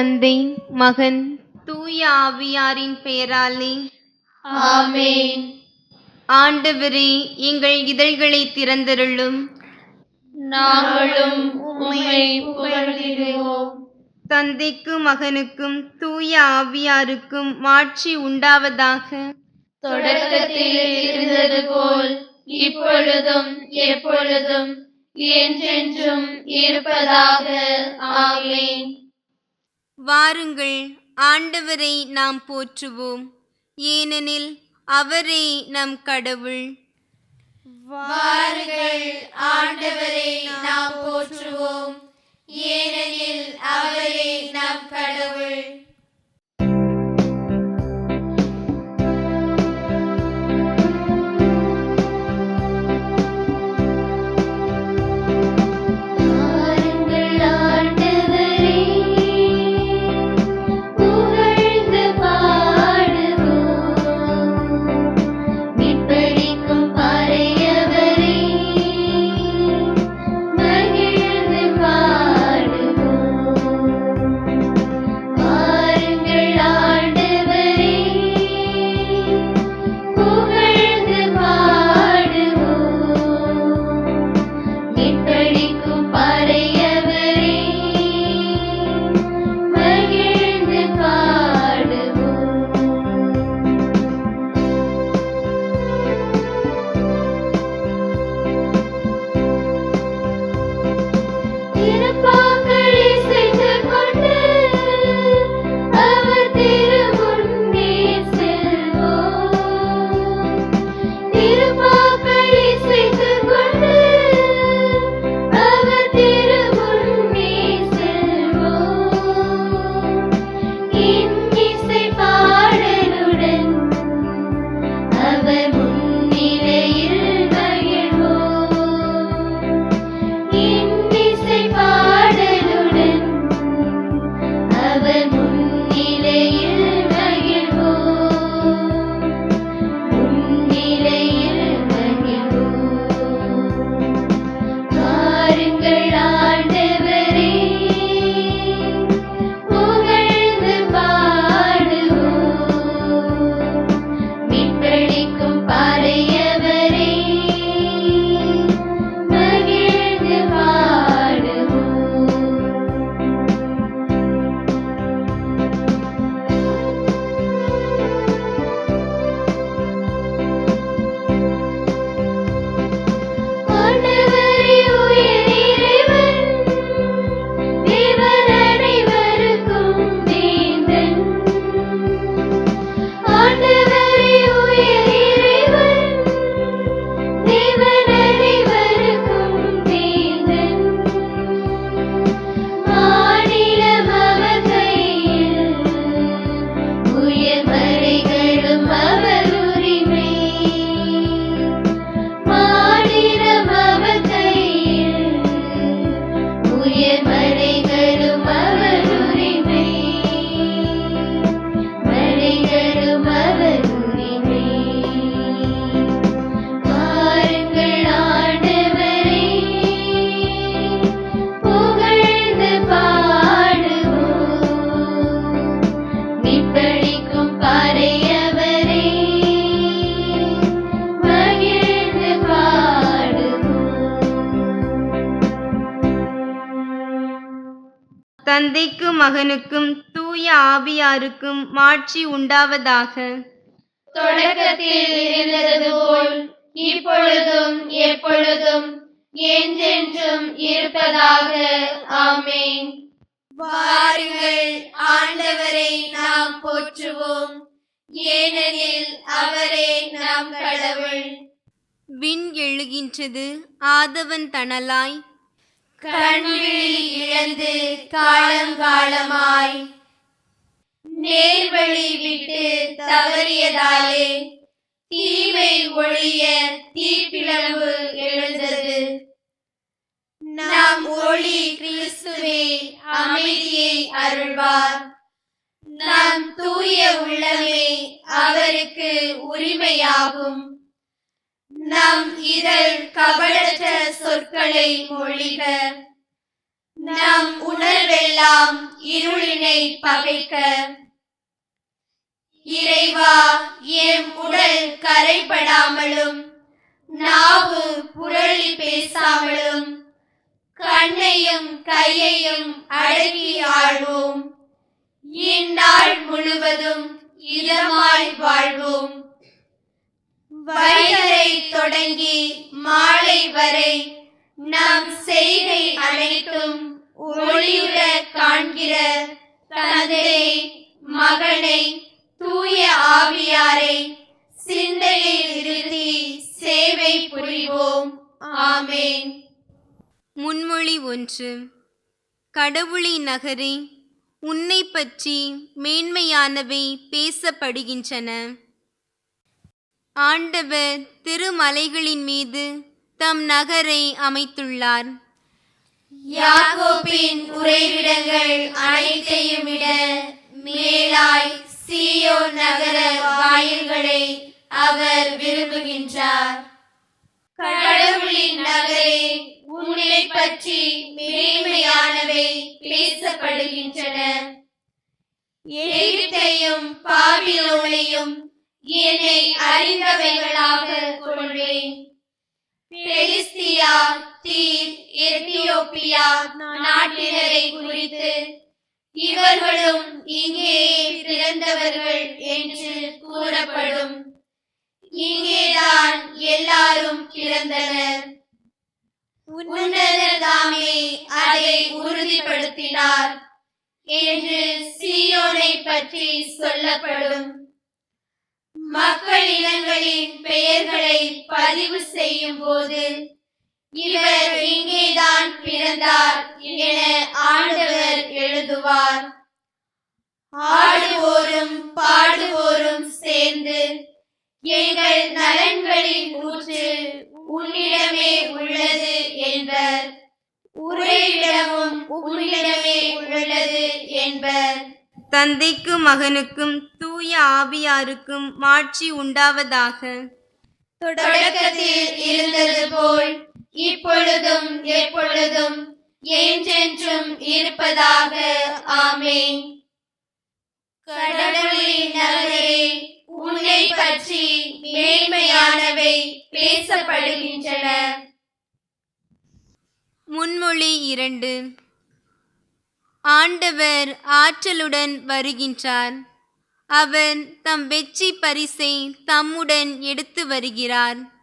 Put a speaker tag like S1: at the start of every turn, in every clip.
S1: தந்தை மகன் தூய ஆவியாரின் பெயராலே.
S2: ஆமென்.
S1: ஆண்டவரே எங்கள் இதழ்களை திறந்தருளும்.
S2: நாங்களும் உம்மை புகழ்கிறோம்
S1: தந்தைக்கும் மகனுக்கும் தூய ஆவியாருக்கும் மாட்சி உண்டாவதாக.
S2: தொடக்கத்தில் இருந்தது போல் இப்பொழுதும் எப்பொழுதும் என்றென்றும் இருப்பதாக. ஆமென்.
S1: வாருங்கள் ஆண்டவரை நாம் போற்றுவோம். ஏனெனில் அவரே நம் கடவுள்.
S2: வாருங்கள் ஆண்டவரை நாம் போற்றுவோம். ஏனெனில் அவரே நம் கடவுள்.
S1: Give மகனுக்கும் தூய ஆவியாருக்கும் மாட்சி உண்டாவதாக.
S2: தொடக்கத்தில் இருந்தது போல் இப்பொழுதும் எப்பொழுதும் என்றென்றும் இருப்பதாக. ஆமென். வாருங்கள் ஆண்டவரை நாம் போற்றுவோம். ஏனெனில் அவரே நம் கடவுள்.
S1: விண் எழுகின்றது ஆதவன் தணலாய்
S2: கண்விழி இழந்து காலங்காலமாய் நேர்வழி விட்டு தவறியதாலே தீமை ஒழிய தீப்பிளவு எழுந்தது. நம் ஒளி கிறிஸ்துவே அமைதியை அருள்வார். நம் தூய உள்ளமே அவருக்கு உரிமையாகும். நம் இதழ் கபடற்ற சொற்களை மொழிக.
S3: நம் உணர்வெல்லாம் இருளினை பகைக்க. இறைவா எம் உடல் கரைபடாமலும் நாவு புரளி பேசாமலும் கண்ணையும் கையையும் அடக்கி ஆழ்வோம். இந்நாள் முழுவதும் இதமாய் வாழ்வோம். வைகரை தொடங்கி மாலை வரை நம் செய்கை அனைத்தும் ஒளியுற காண்கிற தந்தை மகனை தூய ஆவியாரை சிந்தையில் இருத்தி சேவை புரிவோம். ஆமேன்.
S1: முன்மொழி ஒன்று. கடவுளி நகரே உன்னை பற்றி மேன்மையானவை பேசப்படுகின்றன. ஆண்டவர் திருமலைகளின் மீது தம் நகரை அமைத்துள்ளார்.
S3: யாகோபின் உறைவிடங்கள் அனைத்தையும் விட மேலாய் சியோ நகர வாயில்களை அவர் விரும்புகின்றார். கடவுளின் நகரே உன்னை பற்றி மேன்மையானவை பேசப்படுகின்றன. எகிப்தையும் பாபிலோனையும் என்னை அறிந்தவைகளாக கொள்வேன். பெலிஸ்தியா தீர் எத்தியோப்பியா நாட்டினரை குறித்து இவர்களும் இங்கே பிறந்தவர்கள் என்று கூறப்படும். இங்கேதான் எல்லாரும் பிறந்தனர். உன்னதர் தாமே அதை உறுதிப்படுத்தினார் என்று சீயோனை பற்றி சொல்லப்படும். மக்கள் இனங்களின் பெயர்களை பதிவு செய்யும் போது இவர் இங்கேதான் பிறந்தார் என ஆண்டவர் எழுதுவார். ஆடுவோரும் பாடுவோரும் சேர்ந்து எங்கள் நலன்களின் ஊற்று உன்னிடமே உள்ளது என்பர். உரையிடமும் உன்னிடமே உள்ளது என்பர்.
S1: தந்தைக்கும் மகனுக்கும் தூய ஆவியாருக்கும் மாட்சி உண்டாவதாக.
S3: தொடக்கத்தில் இருந்தது போல் இப்பொழுதும் எப்பொழுதும் என்றென்றும் இருப்பதாக. ஆமென். கடவுளின் நகரே உன்னை பற்றி மேன்மையானவை பேசப்படுகின்றன.
S1: முன்மொழி இரண்டு. ஆண்டவர் ஆற்றலுடன் வருகின்றார். அவர் தம் வெற்றி பரிசை தம்முடன் எடுத்து வருகிறார்.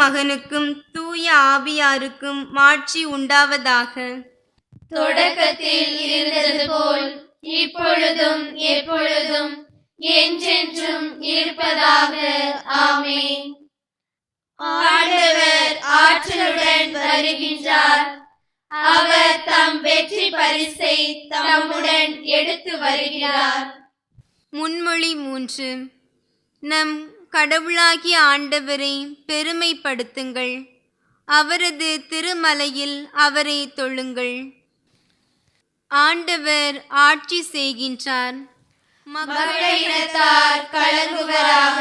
S1: மகனுக்கும் தூய ஆவியாருக்கும் மாட்சி உண்டாவதாக.
S3: தொடக்கத்தில் இருந்தது போல் இப்பொழுதும் எப்பொழுதும் என்றென்றும் இருப்பதாக. ஆமென். ஆண்டவர் ஆற்றலுடன் வருகின்றார். அவர் தம் வெற்றி பரிசை தம்முடன் எடுத்து வருகிறார்.
S1: முன்மொழி மூன்று. நம் கடவுளாகிய ஆண்டவரை பெருமைப்படுத்துங்கள். அவரது திருமலையில் அவரை தொழுங்கள். ஆண்டவர் ஆட்சி செய்கின்றார்.
S3: மக்களினத்தார் கலங்குவராக.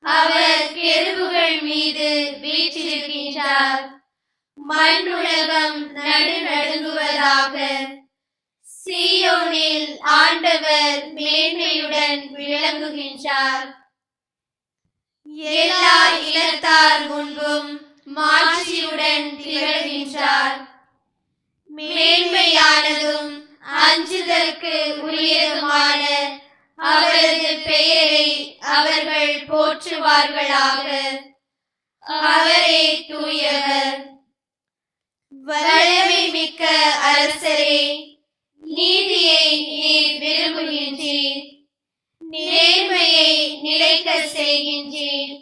S3: அவர் கெருபுகள் மீது வீற்றிருக்கின்றார். மண்ணுலகம் நடுநடுங்குவதாக. சீயோனில் ஆண்டவர் மேன்மையுடன் விளங்குகின்றார். எல்லா இனத்தார் முன்பும் மாட்சியுடன் திகழ்கின்றார். மேன்மையானதும் அஞ்சுதற்கு உரியதுமான அவரது பெயரை அவர்கள் போற்றுவார்களாக. அவரே தூயவர். வல்லமை மிக்க அரசரே செய்கின்றீர்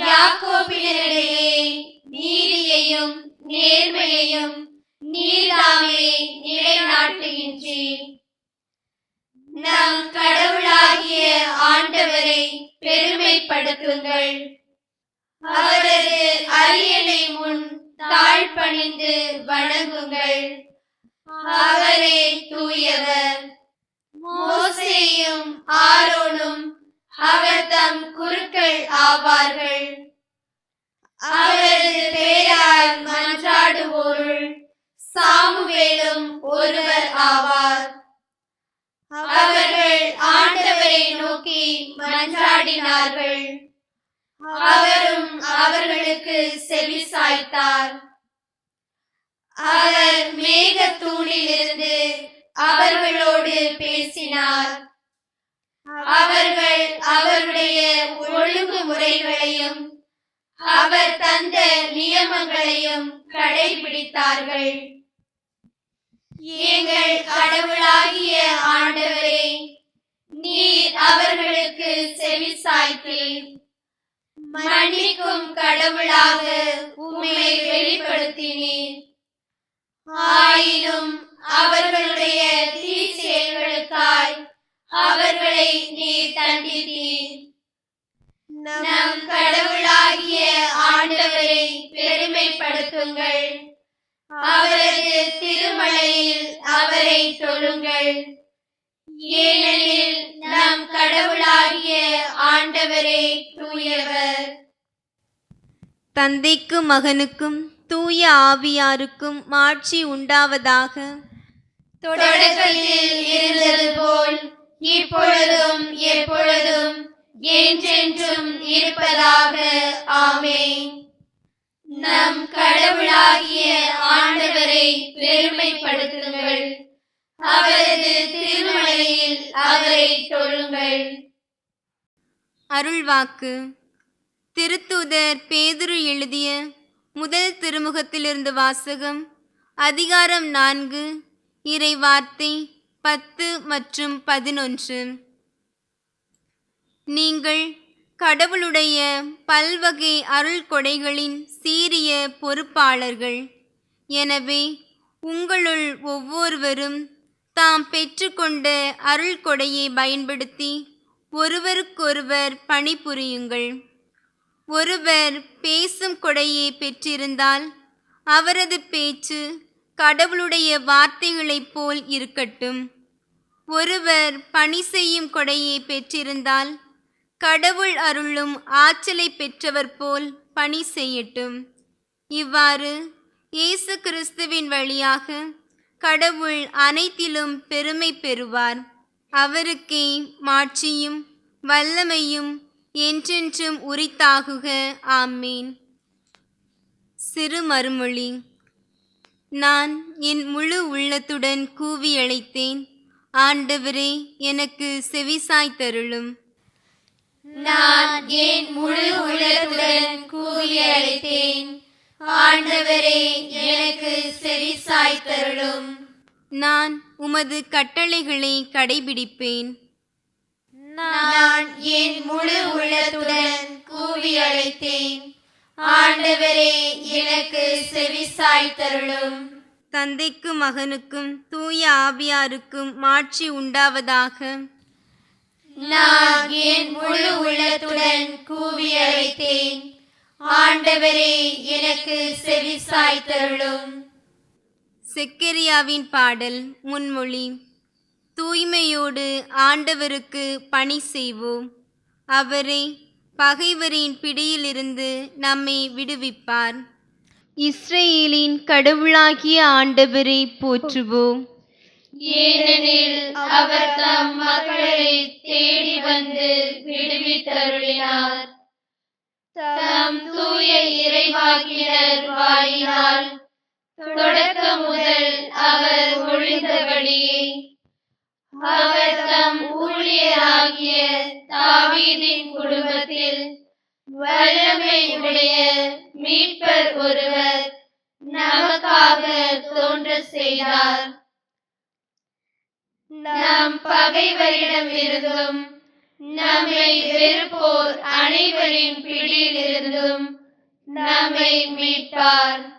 S3: யாக்கோபினரிடையே நீதியையும் நேர்மையையும் நீர்தாமே நிலைநாட்டுகின்றீர் நம் கடவுளாகிய ஆண்டவரை பெருமைப்படுத்துங்கள். அவரது அரியணை முன் தாழ்பணிந்து வணங்குங்கள். அவரே பாடினார்கள் அவரும் அவர்களுக்கு செவி சாய்த்தார். அவர் மேகத்தூணிலிருந்து அவர்களோடு பேசினார். அவர்கள் அவருடைய ஒழுங்குமுறைகளையும் அவர் தந்த நியமங்களையும் கடைபிடித்தார்கள். எங்கள் கடவுளாகிய மன்னிக்கும் கடவுளாக உம்மை வெளிப்படுத்தினீர். ஆயினும் அவர்களுடைய தீச்செயல்களுக்காய் அவர்களை நீர் தண்டித்தீர். நம் கடவுளாகிய ஆண்டவரை பெருமைப்படுத்துங்கள். அவரது திருமலையில் அவரை தொழுங்கள். ஏனெனில் நம் கடவுளாகிய ஆண்டவரே தூயவர்.
S1: தந்தைக்கும் மகனுக்கும் தூய ஆவியாருக்கும் மாட்சி உண்டாவதாக.
S3: தொடக்கத்தில் இருந்தது போல் இப்பொழுதும் எப்பொழுதும் என்றென்றும் இருப்பதாக. ஆமென். நம் கடவுளாகிய ஆண்டவரை பெருமைப்படுத்துங்கள் அவரது திருமலையில் அவரை தொழுங்கள்.
S1: அருள்வாக்கு. திருத்தூதர் பேதுரு எழுதிய முதல் திருமுகத்திலிருந்து வாசகம் அதிகாரம் நான்கு இறை வார்த்தை பத்து மற்றும் பதினொன்று. நீங்கள் கடவுளுடைய பல்வகை அருள் கொடைகளின் சீரிய பொறுப்பாளர்கள். எனவே உங்களுள் ஒவ்வொருவரும் தாம் பெற்றுக்கொண்ட அருள் கொடையை பயன்படுத்தி ஒருவருக்கொருவர் பணிபுரியுங்கள். ஒருவர் பேசும் கொடையை பெற்றிருந்தால் அவரது பேச்சு கடவுளுடைய வார்த்தைகளைப் போல் இருக்கட்டும். ஒருவர் பணி செய்யும் கொடையை பெற்றிருந்தால் கடவுள் அருளும் ஆற்றலை பெற்றவர் போல் பணி செய்யட்டும். இவ்வாறு இயேசு கிறிஸ்துவின் வழியாக கடவுள் அனைத்திலும் பெருமை பெறுவார். அவருக்கே மாட்சியும் வல்லமையும் என்றென்றும் உரித்தாகுக. ஆமீன். சிறு மறுமொழி. நான் என் முழு உள்ளத்துடன் கூவியழைத்தேன். ஆண்டவரே எனக்கு செவிசாய் தருளும்.
S3: நான் என் முழு உள்ளத்துடன் கூவியழைத்தேன். அழைத்தேன் சாய்த்தருளும்
S1: நான் உமது கட்டளைகளை கடைபிடிப்பேன்.
S3: நான் என் முழு உள்ளத்துடன் கூவி அழைத்தேன். ஆண்டவரே எனக்கு செவி சாய்த்தருளும்
S1: தந்தைக்கும் மகனுக்கும் தூய ஆவியாருக்கும் மாட்சி உண்டாவதாக.
S3: நான் என் முழு உள்ளத்துடன் கூவி அழைத்தேன். ஆண்டவரே எனக்கு செவி சாய்த்தருளும்
S1: செக்கரியாவின் பாடல் முன்மொழி. தூய்மையோடு ஆண்டவருக்கு பணி செய்வோம். அவரே பகைவரின் பிடியிலிருந்து நம்மை விடுவிப்பார். இஸ்ரேலின் கடவுளாகிய ஆண்டவரை போற்றுவோம்.
S3: ஏனெனில் அவர் தம் மக்களை தேடி வந்து விடுவித்தருளினார். தம் தூய இறைவாக்கினர் வாயினால் தொடக்க முதல் அவர் ஒழிந்தபடியே அவர் தம் ஊழியராகிய தாவீதின் குடும்பத்தில் வல்லமை உடைய மீட்பர் ஒருவர் நமக்காக தோன்ற செய்தார். நம் பகைவரிடமிருந்தும் நம்மை வெறுப்போர் அனைவரின் பிடியிலிருந்தும் நம்மை மீட்பார்.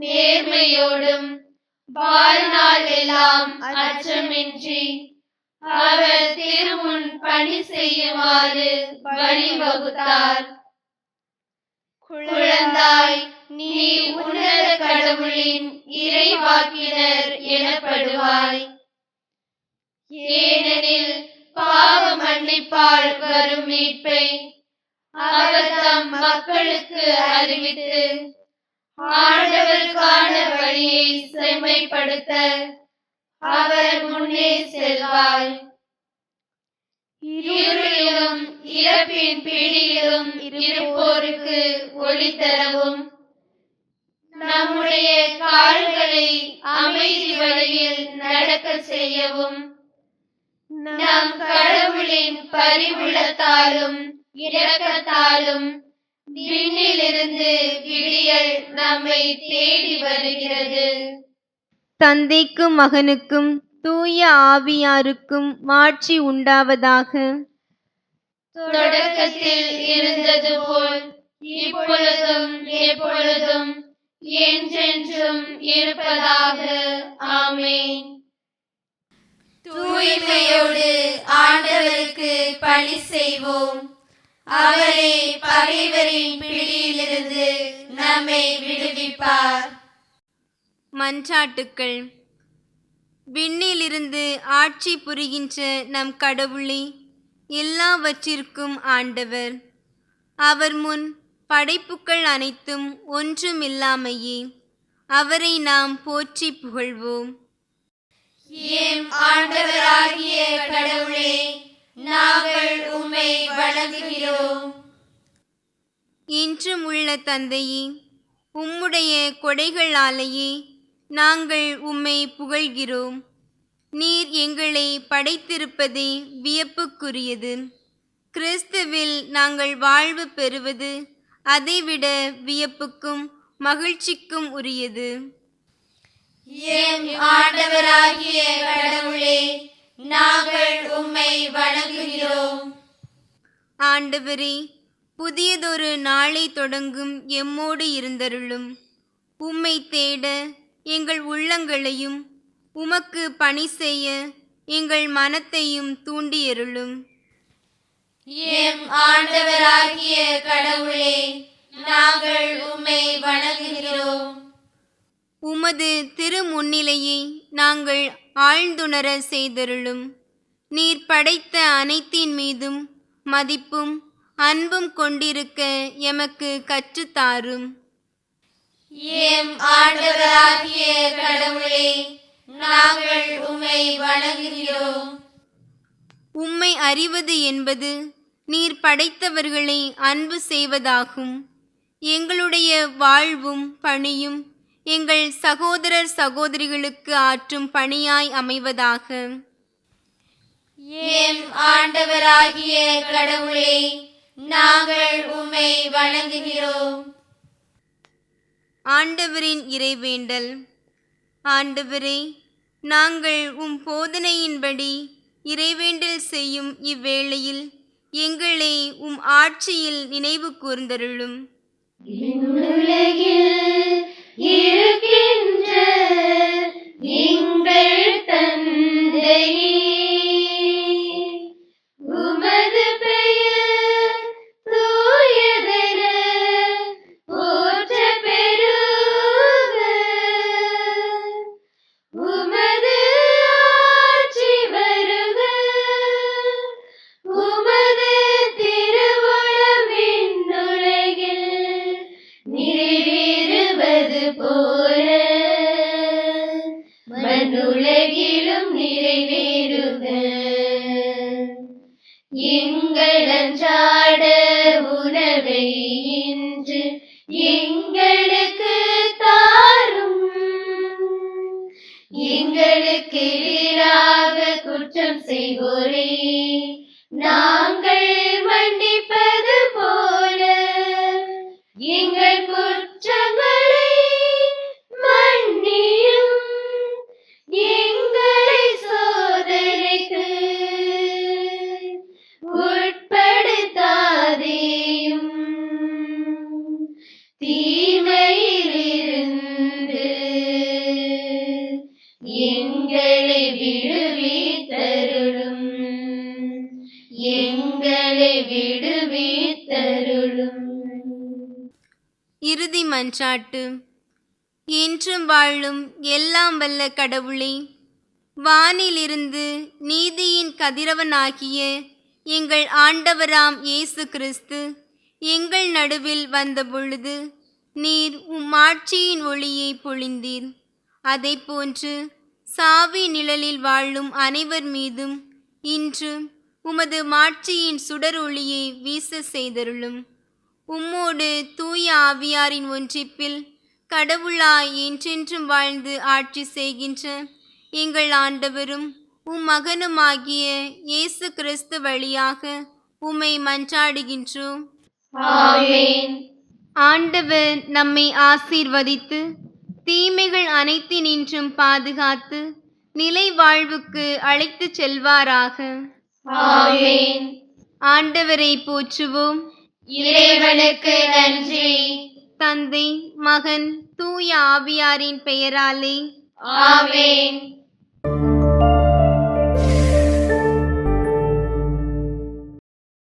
S3: நேர்மையோடும் வாழ்நாள் எல்லாம் அச்சமின்றி அவர் திருமுன் பணி செய்யுமாறு வழிவகுத்தார். குழந்தாய் நம்மை தேடி வருகிறது.
S1: தந்தைக்கும் மகனுக்கும் தூய ஆவியாருக்கும் மாட்சி உண்டாவதாக.
S3: தொடக்கத்தில் இருந்தது போல் இப்பொழுதும் எப்பொழுதும் என்றென்றும் இருப்பதாக. ஆமென். தூய்மையோடு ஆண்டவருக்கு பணி செய்வோம். அவரே பகைவரின் பிடியிலிருந்து நம்மை விடுவிப்பார்.
S1: மன்றாட்டுக்கள். விண்ணிலிருந்து ஆட்சி புரிகின்ற நம் கடவுளே எல்லாவற்றிற்கும் ஆண்டவர். அவர் முன் படைப்புக்கள் அனைத்தும் ஒன்றுமில்லாமையே அவரை நாம் போற்றி புகழ்வோம்.
S3: எம் ஆண்டவராகிய கடவுளே நாங்கள் உம்மை வணங்குகிறோம்.
S1: இன்றும் உள்ள தந்தையே உம்முடைய கொடைகளாலேயே நாங்கள் உம்மை புகழ்கிறோம். நீர் எங்களை படைத்திருப்பதே வியப்புக்குரியது. கிறிஸ்துவில் நாங்கள் வாழ்வு பெறுவது அதைவிட வியப்புக்கும் மகிழ்ச்சிக்கும் உரியது.
S3: ஆண்டவராகிய கடவுளே நாங்கள் உம்மை வணங்குகிறோம்.
S1: ஆண்டவரே புதியதொரு நாளை தொடங்கும் எம்மோடு இருந்தருளும். உம்மை தேட எங்கள் உள்ளங்களையும் உமக்கு பணி செய்ய எங்கள் மனத்தையும் தூண்டியருளும்.
S3: எம் ஆண்டவராகிய கடவுளே நாங்கள் உம்மை வணங்குகிறோம்.
S1: உமது திருமுன்னிலையை நாங்கள் ஆழ்ந்துணர செய்தருளும். நீர் படைத்த அனைத்தின் மீதும் மதிப்பும் அன்பும் கொண்டிருக்க எமக்கு கற்றுத்தாரும்.
S2: எம் ஆண்டவராகிய கடவுளே நாங்கள் உம்மை வணங்குகிறோம்.
S1: உம்மை அறிவது என்பது நீர் படைத்தவர்களை அன்பு செய்வதாகும். எங்களுடைய வாழ்வும் பணியும் எங்கள் சகோதரர் சகோதரிகளுக்கு ஆற்றும் பணியாய் அமைவதாக.
S2: எம் ஆண்டவராகிய கடவுளே நாங்கள் உம்மை வணங்குகிறோம்.
S1: ஆண்டவரின் இறைவேண்டல். ஆண்டவரே நாங்கள் உம் போதனையின்படி இறைவேண்டல் செய்யும் இவ்வேளையில் எங்களை உம் ஆட்சியில் நினைவு கூர்ந்தருளும்.
S2: உலகில்
S1: மன்றாட்டு என்றும் வாழும் எல்லாம் வல்ல கடவுளே வானிலிருந்து நீதியின் கதிரவனாகிய எங்கள் ஆண்டவராம் இயேசு கிறிஸ்து எங்கள் நடுவில் வந்தபொழுது நீர் உம் ஆட்சியின் ஒளியை பொழிந்தீர். அதைப் போன்று சாவி நிழலில் வாழும் அனைவர் மீதும் இன்று உமது மாட்சியின் சுடர் ஒளியை வீச செய்தருளும். உம்மோடு தூய ஆவியாரின் ஒன்றிப்பில் கடவுளாய் என்றென்றும் வாழ்ந்து ஆட்சி செய்கின்ற எங்கள் ஆண்டவரும் உம் மகனுமாகிய இயேசு கிறிஸ்து வழியாக உம்மை மன்றாடுகின்றோம். ஆண்டவர் நம்மை ஆசீர்வதித்து தீமைகள் அனைத்தினின்றும் பாதுகாத்து நிலை வாழ்வுக்கு அழைத்துச் செல்வாராக. ஆண்டவரை போற்றுவோம்.
S2: இறைவனுக்கு நன்றி.
S1: தந்தை மகன் தூய ஆவியாரின் பெயராலே.
S2: ஆமென்.